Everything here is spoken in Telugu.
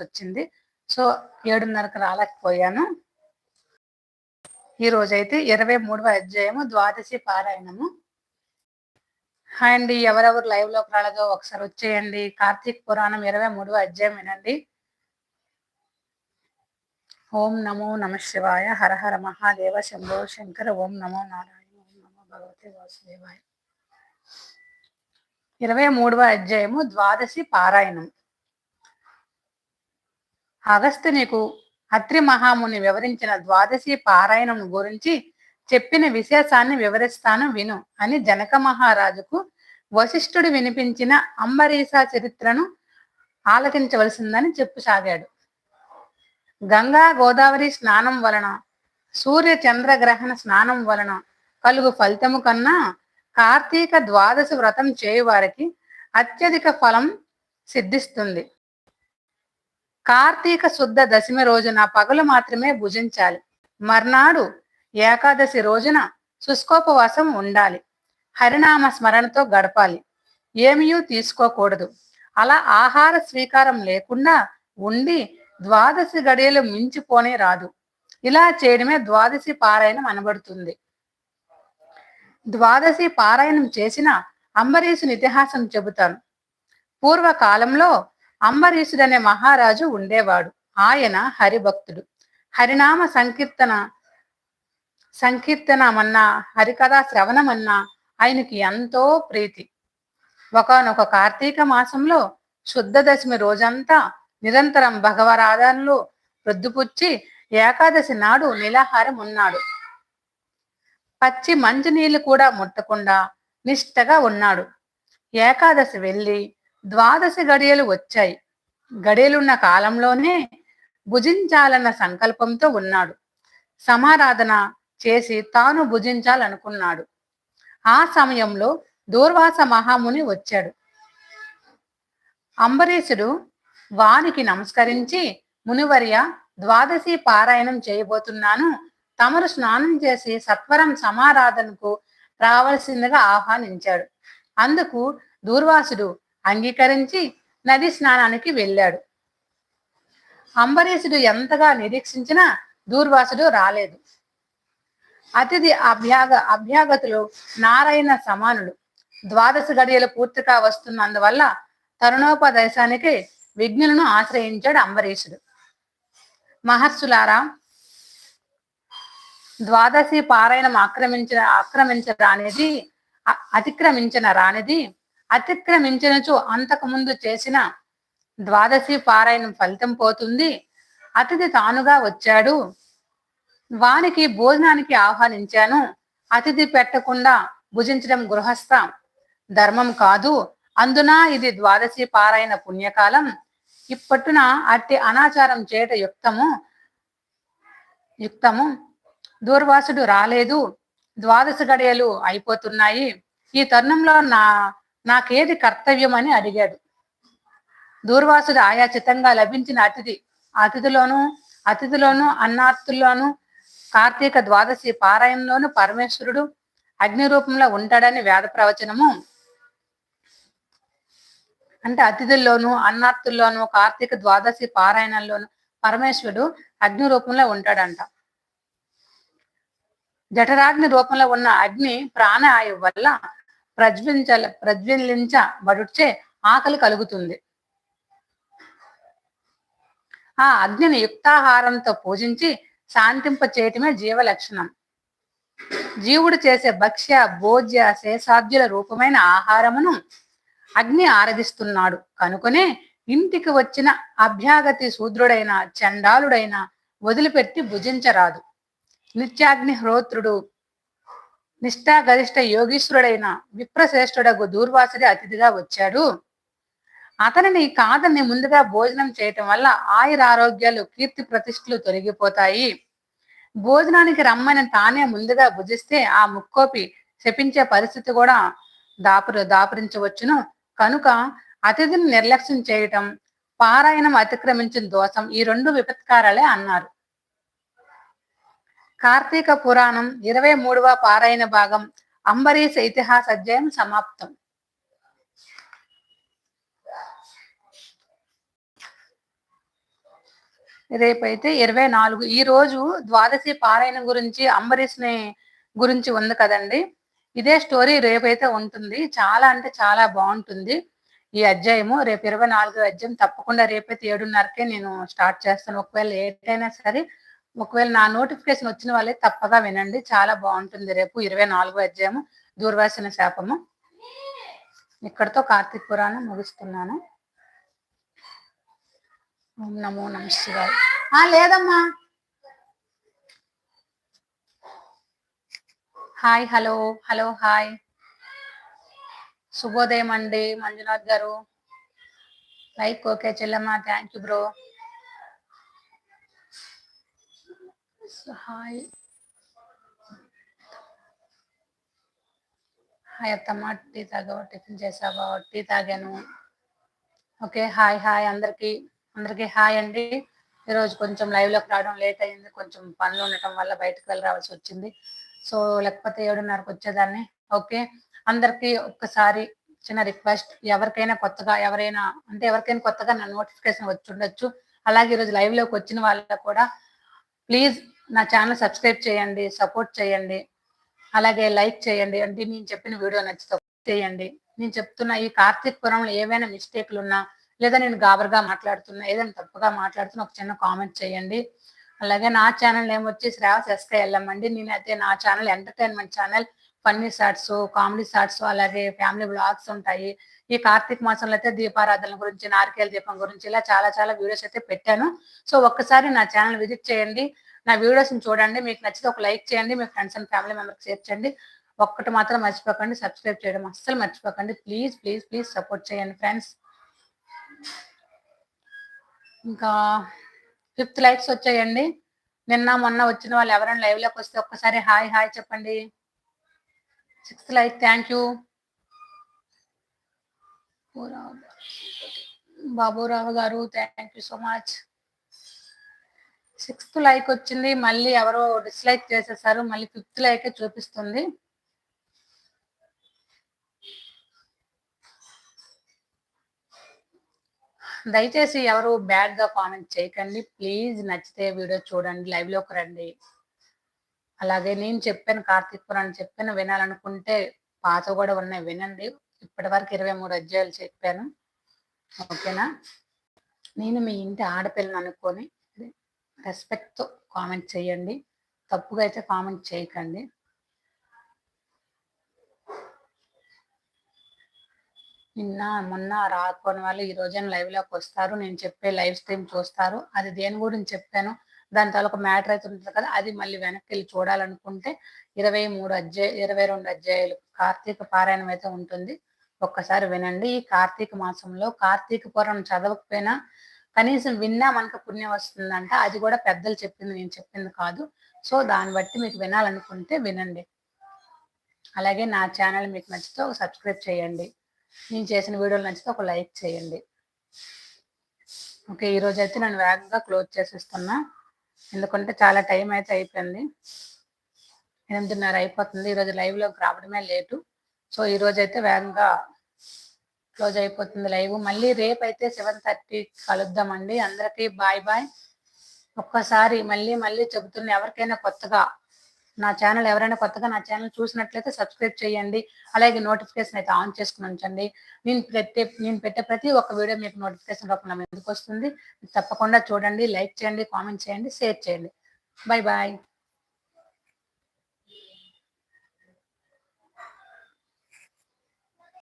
వచ్చింది. సో ఏడున్నరకు రాలేకపోయాను. ఈ రోజైతే ఇరవై మూడవ అధ్యాయము ద్వాదశి పారాయణము. హాయ్ అండి ఎవరెవరు లైవ్లోకి రాలేదో ఒకసారి వచ్చేయండి. కార్తీక్ పురాణం ఇరవై మూడవ అధ్యాయం వినండి. ఓం నమో నమ శివాయ. హర హర మహాదేవ శంభో శంకర. ఓం నమో నారాయణ. ఓం నమో భగవతే వాసుదేవాయ. ఇరవై మూడవ అధ్యాయము ద్వాదశి పారాయణం. అగస్త్యునికు అత్రి మహాముని వివరించిన ద్వాదశి పారాయణం గురించి చెప్పిన విశేషాన్ని వివరిస్తాను విను అని జనక మహారాజుకు వశిష్ఠుడు వినిపించిన అంబరీష చరిత్రను ఆలకించవలసిందని చెప్పుసాగాడు. గంగా గోదావరి స్నానం వలన సూర్య చంద్రగ్రహణ స్నానం వలన కలుగు ఫలితము కన్నా కార్తీక ద్వాదశ వ్రతం చేయువారికి అత్యధిక ఫలం సిద్ధిస్తుంది. కార్తీక శుద్ధ దశమి రోజున పగలు మాత్రమే భుజించాలి. మర్నాడు ఏకాదశి రోజున శుష్కోపవాసం ఉండాలి. హరినామ స్మరణతో గడపాలి. ఏమీయూ తీసుకోకూడదు. అలా ఆహార స్వీకారం లేకుండా ఉండి ద్వాదశి గడియలు మించిపోనే రాదు. ఇలా చేయడమే ద్వాదశి పారాయణం అనబడుతుంది. ద్వాదశి పారాయణం చేసిన అంబరీషుని ఇతిహాసం చెబుతాను. పూర్వకాలంలో అంబరీషుడు అనే మహారాజు ఉండేవాడు. ఆయన హరిభక్తుడు. హరినామ సంకీర్తన సంకీర్తనమన్నా హరికథా శ్రవణమన్నా ఆయనకి ఎంతో ప్రీతి. ఒకనొక కార్తీక మాసంలో శుద్ధ దశమి రోజంతా నిరంతరం భగవరాధనలు రొద్దుపుచ్చి ఏకాదశి నాడు నిలాహారం ఉన్నాడు. పచ్చి మంచినీళ్ళు కూడా ముట్టకుండా నిష్టగా ఉన్నాడు. ఏకాదశి వెళ్ళి ద్వాదశి గడియలు వచ్చాయి. గడియలున్న కాలంలోనే భుజించాలన్న సంకల్పంతో ఉన్నాడు. సమారాధన చేసి తాను భుజించాలనుకున్నాడు. ఆ సమయంలో దూర్వాస మహాముని వచ్చాడు. అంబరీషుడు వానికి నమస్కరించి మునివర్య ద్వాదశి పారాయణం చేయబోతున్నాను. తమరు స్నానం చేసి సత్వరం సమారాధనకు రావలసిందిగా ఆహ్వానించాడు. అందుకు దూర్వాసుడు అంగీకరించి నది స్నానానికి వెళ్ళాడు. అంబరీషుడు ఎంతగా నిరీక్షించినా దూర్వాసుడు రాలేదు. అతిథి అభ్యాగ అభ్యాగతులు నారాయణ సమానుడు ద్వాదశ గడియలు పూర్తిగా వస్తున్నందువల్ల తరుణోపదేశానికి విఘ్నులను ఆశ్రయించాడు అంబరీషుడు. మహర్షులారా ద్వాదశి పారాయణం ఆక్రమించిన ఆక్రమించరానిది అతిక్రమించిన రానిది అతిక్రమించినచో అంతకు ముందు చేసిన ద్వాదశి పారాయణం ఫలితం పోతుంది. అతిథి తానుగా వచ్చాడు. వానికి భోజనానికి ఆహ్వానించాను. అతిథి పెట్టకుండా భుజించడం గృహస్థ. ధర్మం కాదు. అందున ఇది ద్వాదశి పారాయణ పుణ్యకాలం. ఇప్పట్టున అట్టి అనాచారం చేయట యుక్తము. యుక్తము. దూర్వాసుడు రాలేదు. ద్వాదశ గడియలు అయిపోతున్నాయి. ఈ తరుణంలో నా నాకేది కర్తవ్యం అని అడిగాడు. దూర్వాసుడు ఆయాచితంగా లభించిన అతిథి అతిథిలోను అతిథిలోను అన్నార్థుల్లోను కార్తీక ద్వాదశి పారాయణంలోను పరమేశ్వరుడు అగ్ని రూపంలో ఉంటాడని వేద ప్రవచనము. అంటే అతిథుల్లోను అన్నార్థుల్లోను కార్తీక ద్వాదశి పారాయణంలోను పరమేశ్వరుడు అగ్ని రూపంలో ఉంటాడంట. జఠరాగ్ని రూపంలో ఉన్న అగ్ని ప్రాణాయువు వల్ల ప్రజ్వలించ ప్రజ్వలించబడుచే ఆకలి కలుగుతుంది. ఆ అగ్నిని యుక్తాహారంతో పూజించి శాంతింప చేయటమే జీవ లక్షణం జీవుడు చేసే భక్ష్య భోజ్య శేషాద్యుల రూపమైన ఆహారమును అగ్ని ఆరాధిస్తున్నాడు. కనుకనే ఇంటికి వచ్చిన అభ్యాగతి శూద్రుడైన చండాలుడైన వదిలిపెట్టి భుజించరాదు. నిత్యాగ్ని హృత్రుడు నిష్ఠాగరిష్ట యోగీశ్వరుడైన విప్రశ్రేష్ఠుడకు దూర్వాసుడి అతిథిగా వచ్చాడు. అతనిని కాదని ముందుగా భోజనం చేయటం వల్ల ఆయుర ఆరోగ్యాలు కీర్తి ప్రతిష్టలు తొలగిపోతాయి. భోజనానికి రమ్మని తానే ముందుగా భుజిస్తే ఆ ముక్కోపి శపించే పరిస్థితి కూడా దాపురు దాపురించవచ్చును. కనుక అతిథిని నిర్లక్ష్యం చేయటం పారాయణం అతిక్రమించిన దోషం ఈ రెండు విపత్కారాలే అన్నారు. కార్తీక పురాణం ఇరవై మూడవ పారాయణ భాగం అంబరీష్ ఇతిహాస అధ్యాయం సమాప్తం. రేపైతే ఇరవై నాలుగు. ఈ రోజు ద్వాదశి పారాయణ గురించి అంబరీష్ని గురించి ఉంది కదండి. ఇదే స్టోరీ రేపైతే ఉంటుంది. చాలా అంటే చాలా బాగుంటుంది. ఈ అధ్యాయము రేపు ఇరవై నాలుగు అధ్యాయం తప్పకుండా రేపైతే ఏడున్నరకే నేను స్టార్ట్ చేస్తాను. ఒకవేళ ఏదైనా సరే ఒకవేళ నా నోటిఫికేషన్ వచ్చిన వాళ్ళే తప్పగా వినండి. చాలా బాగుంటుంది. రేపు ఇరవై నాలుగు అధ్యాయము దూర్వాసన శాపము. ఇక్కడతో కార్తీక పురాణం ముగిస్తున్నాను. ఓం నమో నమ శివాయ. ఆ లేదమ్మా. Hi hello. Hello hi. శుభోదయం అండి మంజునాథ్ గారు. Like okay Chellamma. Thank you bro. Hi hi అత్తమ్మ. టీ తాగావా టిఫిన్ చేసావా? టీ తాగాను. ఓకే హాయ్ హాయ్ అందరికి. అందరికి హాయ్ అండి. ఈరోజు కొంచెం లైవ్లోకి రావడం లేట్ అయింది. కొంచెం పనులు ఉండటం వల్ల బయటకు వెళ్ళి రావాల్సి వచ్చింది. సో లేకపోతే ఏడున్నరకు వచ్చేదాన్ని. ఓకే అందరికి ఒక్కసారి చిన్న రిక్వెస్ట్. ఎవరికైనా కొత్తగా ఎవరైనా అంటే ఎవరికైనా కొత్తగా నా నోటిఫికేషన్ వచ్చి ఉండొచ్చు. అలాగే ఈరోజు లైవ్లోకి వచ్చిన వాళ్ళ కూడా ప్లీజ్ నా ఛానల్ సబ్స్క్రైబ్ చేయండి సపోర్ట్ చేయండి. అలాగే లైక్ చేయండి. అంటే నేను చెప్పిన వీడియో నచ్చితే చేయండి. నేను చెప్తున్న ఈ కార్తీక్ పురంలో ఏవైనా మిస్టేక్లు ఉన్నా లేదా నేను గాబర్గా మాట్లాడుతున్నా ఏదైనా తప్పుగా మాట్లాడుతున్నా ఒక చిన్న కామెంట్ చేయండి. అలాగే నా ఛానల్ నేమ్ వచ్చి శ్రావస్ ఎస్కే వెళ్ళమండి నేనైతే నా channel entertainment channel funny shorts comedy shorts అలాగే ఫ్యామిలీ బ్లాగ్స్ ఉంటాయి. ఈ కార్తీక మాసంలో అయితే దీపారాధన గురించి నారికేల దీపం గురించి ఇలా చాలా చాలా వీడియోస్ అయితే పెట్టాను. సో ఒక్కసారి నా ఛానల్ విజిట్ చేయండి. నా వీడియోస్ని చూడండి. మీకు నచ్చితే ఒక లైక్ చేయండి. మీ ఫ్రెండ్స్ అండ్ ఫ్యామిలీ మెంబర్కి షేర్ చేయండి. ఒక్కటి మాత్రం మర్చిపోకండి. సబ్స్క్రైబ్ చేయడం అస్సలు మర్చిపోకండి. ప్లీజ్ ప్లీజ్ ప్లీజ్ సపోర్ట్ చేయండి ఫ్రెండ్స్. ఇంకా ఫిఫ్త్ లైక్స్ వచ్చాయండి. నిన్న మొన్న వచ్చిన వాళ్ళు ఎవరైనా లైవ్లోకి వస్తే ఒక్కసారి హాయ్ హాయ్ చెప్పండి. Sixth like thank you. Baburao గారు thank you so much. Sixth like వచ్చింది మళ్ళీ ఎవరో డిస్లైక్ చేసేసారు మళ్ళీ ఫిఫ్త్ లైక్ చూపిస్తుంది. దయచేసి ఎవరు బ్యాడ్గా కామెంట్ చేయకండి ప్లీజ్ నచ్చితే వీడియో చూడండి లైవ్లోకి రండి. అలాగే నేను చెప్పాను కార్తీక్ పురాణం చెప్పాను వినాలనుకుంటే పాత కూడా ఉన్నాయి వినండి. ఇప్పటి వరకు ఇరవై మూడు అధ్యాయులు చెప్పాను. ఓకేనా? నేను మీ ఇంటి ఆడపిల్లని అనుకొని రెస్పెక్ట్తో కామెంట్ చేయండి. తప్పుగా అయితే కామెంట్ చేయకండి. నిన్న మొన్న రాకపోని వాళ్ళు ఈ రోజైన లైవ్లోకి వస్తారు. నేను చెప్పే లైవ్ స్ట్రీమ్ చూస్తారు. అది దేని గురించి చెప్పాను? దాని తాలూకు మ్యాటర్ అయితే ఉంటుంది కదా అది మళ్ళీ వెనక్కి వెళ్ళి చూడాలనుకుంటే ఇరవై మూడు అధ్యాయ ఇరవై రెండు అధ్యాయులు కార్తీక పారాయణం అయితే ఉంటుంది. ఒక్కసారి వినండి. ఈ కార్తీక మాసంలో కార్తీక పురం చదవకపోయినా కనీసం విన్నా మనకు పుణ్యం వస్తుందంట. అది కూడా పెద్దలు చెప్పింది నేను చెప్పింది కాదు. సో దాన్ని బట్టి మీకు వినాలనుకుంటే వినండి. అలాగే నా ఛానల్ మీకు నచ్చితే ఒక సబ్స్క్రైబ్ చేయండి. నేను చేసిన వీడియోలు నచ్చితే ఒక లైక్ చేయండి. ఓకే ఈరోజు అయితే నేను వేగంగా క్లోజ్ చేసేస్తున్నా. ఎందుకంటే చాలా టైం అయితే అయిపోయింది. ఎనిమిదిన్నర అయిపోతుంది. ఈరోజు లైవ్లోకి రావడమే లేటు. సో ఈరోజు అయితే వేగంగా క్లోజ్ అయిపోతుంది లైవ్. మళ్ళీ రేపు అయితే సెవెన్ థర్టీ కలుద్దామండి. అందరికీ బాయ్ బాయ్. ఒక్కసారి మళ్ళీ మళ్ళీ చెబుతున్న ఎవరికైనా కొత్తగా నా ఛానల్ ఎవరైనా కొత్తగా నా ఛానల్ చూసినట్లయితే సబ్స్క్రైబ్ చేయండి. అలాగే నోటిఫికేషన్ అయితే ఆన్ చేసుకుని ఉంచండి. నేను పెట్టే నేను పెట్టే ప్రతి ఒక్క వీడియో మీకు నోటిఫికేషన్ రూపంలో ఎందుకు వస్తుంది. తప్పకుండా చూడండి లైక్ చేయండి కామెంట్ చేయండి షేర్ చేయండి. Bye bye.